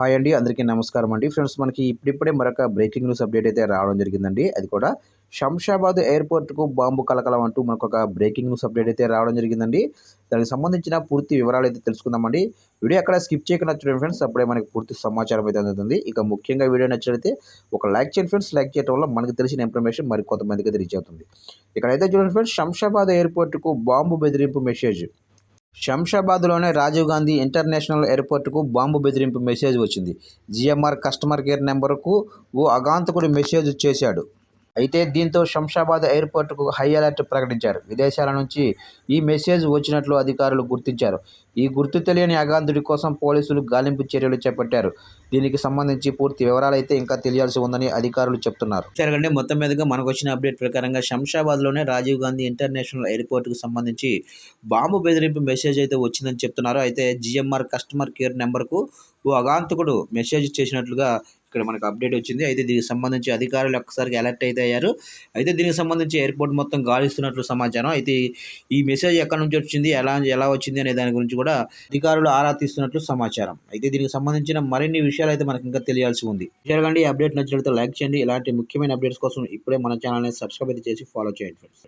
Hi అండి అందరికీ నమస్కారం అండి. ఫ్రెండ్స్ మనకి ఇప్పుడిప్పుడే మరొక బ్రేకింగ్ న్యూస్ అప్డేట్ అయితే రావడం జరిగిందండి. అది కూడా శంషాబాద్ ఎయిర్పోర్ట్కు బాంబు కలకలం అంటూ మనకు ఒక బ్రేకింగ్ న్యూస్ అప్డేట్ అయితే రావడం జరిగిందండి. దానికి సంబంధించిన పూర్తి వివరాలు అయితే తెలుసుకుందామండి. వీడియో అక్కడ స్కిప్ చేయకుండా చూడండి ఫ్రెండ్స్ అప్పుడే మనకి పూర్తి సమాచారం అయితే అందుతుంది. ఇక ముఖ్యంగా వీడియో నచ్చినట్లయితే ఒక లైక్ చేయండి ఫ్రెండ్స్. లైక్ చేయడం వల్ల మనకు తెలిసిన ఇన్ఫర్మేషన్ మరి కొంతమందికి రీచ్ అవుతుంది. ఇక్కడైతే చూడండి ఫ్రెండ్స్ శంషాబాద్ ఎయిర్పోర్ట్కు బాంబు బెదిరింపు మెసేజ్ శంషాబాద్లోనే రాజీవ్ గాంధీ ఇంటర్నేషనల్ ఎయిర్పోర్ట్కు బాంబు బెదిరింపు మెసేజ్ వచ్చింది. జిఎంఆర్ కస్టమర్ కేర్ నెంబర్కు ఓ అగాంతకుడు మెసేజ్ చేశాడు. అయితే దీంతో శంషాబాద్ ఎయిర్పోర్ట్కు హై అలర్ట్ ప్రకటించారు. విదేశాల నుంచి ఈ మెసేజ్ వచ్చినట్లు అధికారులు గుర్తించారు. ఈ గుర్తు తెలియని అగాంతుడి కోసం పోలీసులు గాలింపు చర్యలు చేపట్టారు. దీనికి సంబంధించి పూర్తి వివరాలు అయితే ఇంకా తెలియాల్సి ఉందని అధికారులు చెప్తున్నారు. జరగండి మొత్తం మీదుగా మనకు వచ్చిన అప్డేట్ ప్రకారంగా శంషాబాద్లోనే రాజీవ్ గాంధీ ఇంటర్నేషనల్ ఎయిర్పోర్ట్కు సంబంధించి బాంబు బెదిరింపు మెసేజ్ అయితే వచ్చిందని చెప్తున్నారు. అయితే జిఎంఆర్ కస్టమర్ కేర్ నెంబర్కు ఓ అగాంతకుడు మెసేజ్ చేసినట్లుగా ఇక్కడ మనకు అప్డేట్ వచ్చింది. అయితే దీనికి సంబంధించి అధికారులు ఒక్కసారికి అలర్ట్ అయితే అయ్యారు. అయితే దీనికి సంబంధించి ఎయిర్పోర్ట్ మొత్తం గాలిస్తున్నట్లు సమాచారం. అయితే ఈ మెసేజ్ ఎక్కడి నుంచి వచ్చింది? ఎలా ఎలా వచ్చింది అనే దాని గురించి కూడా అధికారులు ఆరా తీస్తున్నట్లు సమాచారం. అయితే దీనికి సంబంధించిన మరిన్ని విషయాలు అయితే మనకి ఇంకా తెలియాల్సి ఉంది. జరగండి ఈ అప్డేట్ నచ్చినట్లయితే లైక్ చేయండి. ఇలాంటి ముఖ్యమైన అప్డేట్స్ కోసం ఇప్పుడే మన ఛానల్ని సబ్స్క్రైబ్ అయితే చేసి ఫాలో చేయండి ఫ్రెండ్స్